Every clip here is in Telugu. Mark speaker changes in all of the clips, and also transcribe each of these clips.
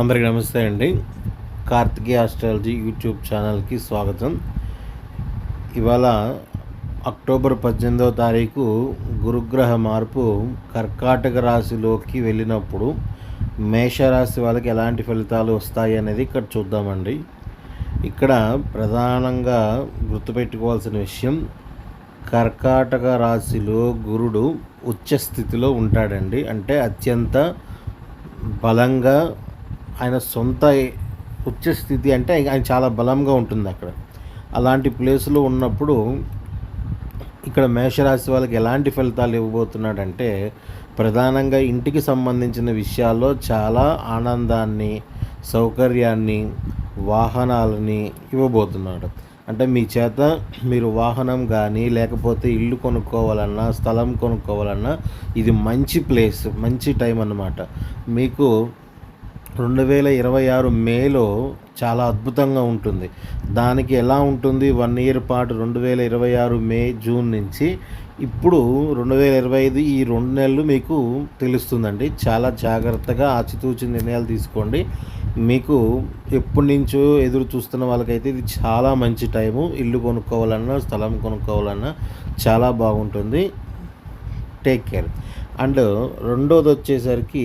Speaker 1: అందరికీ నమస్తే అండి. కార్తికేయ ఆస్ట్రాలజీ యూట్యూబ్ ఛానల్కి స్వాగతం. ఇవాళ అక్టోబర్ పద్దెనిమిదవ తారీఖు గురుగ్రహ మార్పు కర్కాటక రాశిలోకి వెళ్ళినప్పుడు మేషరాశి వాళ్ళకి ఎలాంటి ఫలితాలు వస్తాయి అనేది ఇక్కడ చూద్దామండి. ఇక్కడ ప్రధానంగా గుర్తుపెట్టుకోవాల్సిన విషయం కర్కాటక రాశిలో గురుడు ఉచ్చ స్థితిలో ఉంటాడండి. అంటే అత్యంత బలంగా ఆయన సొంత ఉచ్చ స్థితి అంటే ఆయన చాలా బలంగా ఉంటుంది అక్కడ. అలాంటి ప్లేస్లో ఉన్నప్పుడు ఇక్కడ మేషరాశి వాళ్ళకి ఎలాంటి ఫలితాలు ఇవ్వబోతున్నాడంటే ప్రధానంగా ఇంటికి సంబంధించిన విషయాల్లో చాలా ఆనందాన్ని సౌకర్యాన్ని వాహనాలని ఇవ్వబోతున్నాడు. అంటే మీ చేత మీరు వాహనం కానీ లేకపోతే ఇల్లు కొనుక్కోవాలన్నా స్థలం కొనుక్కోవాలన్నా ఇది మంచి ప్లేస్ మంచి టైం అన్నమాట. మీకు రెండు వేల ఇరవై ఆరు మేలో చాలా అద్భుతంగా ఉంటుంది. దానికి ఎలా ఉంటుంది? వన్ ఇయర్ పాటు రెండు వేల ఇరవై ఆరు మే జూన్ నుంచి. ఇప్పుడు రెండు వేల ఇరవై ఐదు ఈ రెండు నెలలు మీకు తెలుస్తుందండి. చాలా జాగ్రత్తగా ఆచితూచి నిర్ణయాలు తీసుకోండి. మీకు ఎప్పటి నుంచో ఎదురు చూస్తున్న వాళ్ళకైతే ఇది చాలా మంచి టైము. ఇల్లు కొనుక్కోవాలన్నా స్థలం కొనుక్కోవాలన్నా చాలా బాగుంటుంది. Take care. అండ్ రెండోది వచ్చేసరికి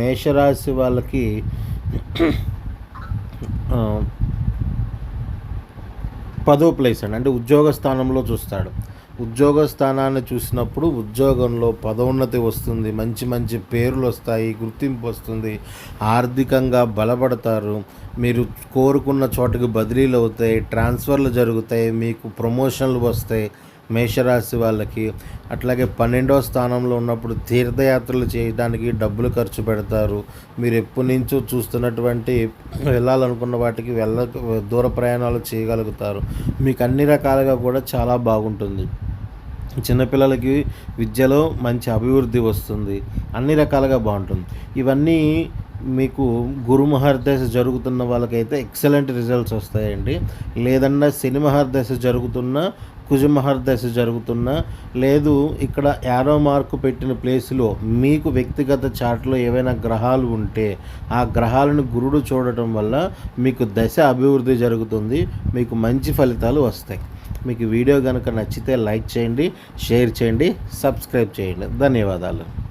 Speaker 1: మేషరాశి వాళ్ళకి పదో ప్లేస్ అండి. అంటే ఉద్యోగ స్థానంలో చూస్తాడు. ఉద్యోగ స్థానాన్ని చూసినప్పుడు ఉద్యోగంలో పదోన్నతి వస్తుంది. మంచి మంచి పేర్లు వస్తాయి గుర్తింపు వస్తుంది ఆర్థికంగా బలపడతారు. మీరు కోరుకున్న చోటుకి బదిలీలు అవుతాయి ట్రాన్స్ఫర్లు జరుగుతాయి మీకు ప్రమోషన్లు వస్తాయి. మేషరాశి వాళ్ళకి అట్లాగే పన్నెండవ స్థానంలో ఉన్నప్పుడు తీర్థయాత్రలు చేయడానికి డబ్బులు ఖర్చు పెడతారు. మీరు ఎప్పటి నుంచో చూస్తున్నటువంటి వెళ్ళాలనుకున్న వాటికి వెళ్ళ దూర ప్రయాణాలు చేయగలుగుతారు. మీకు అన్ని రకాలుగా కూడా చాలా బాగుంటుంది. చిన్నపిల్లలకి విద్యలో మంచి అభివృద్ధి వస్తుంది. అన్ని రకాలుగా బాగుంటుంది. ఇవన్నీ మీకు గురు మహర్దశ జరుగుతున్న వాళ్ళకైతే ఎక్సలెంట్ రిజల్ట్స్ వస్తాయండి. లేదన్నా శని మహర్దశ జరుగుతున్న కుజ మహర్దశ జరుగుతున్న లేదు ఇక్కడ యారో మార్కు పెట్టిన ప్లేస్లో మీకు వ్యక్తిగత చాట్లో ఏవైనా గ్రహాలు ఉంటే ఆ గ్రహాలను గురుడు చూడటం వల్ల మీకు దశ అభివృద్ధి జరుగుతుంది మీకు మంచి ఫలితాలు వస్తాయి. మీకు వీడియో కనుక నచ్చితే లైక్ చేయండి షేర్ చేయండి సబ్స్క్రైబ్ చేయండి. ధన్యవాదాలు.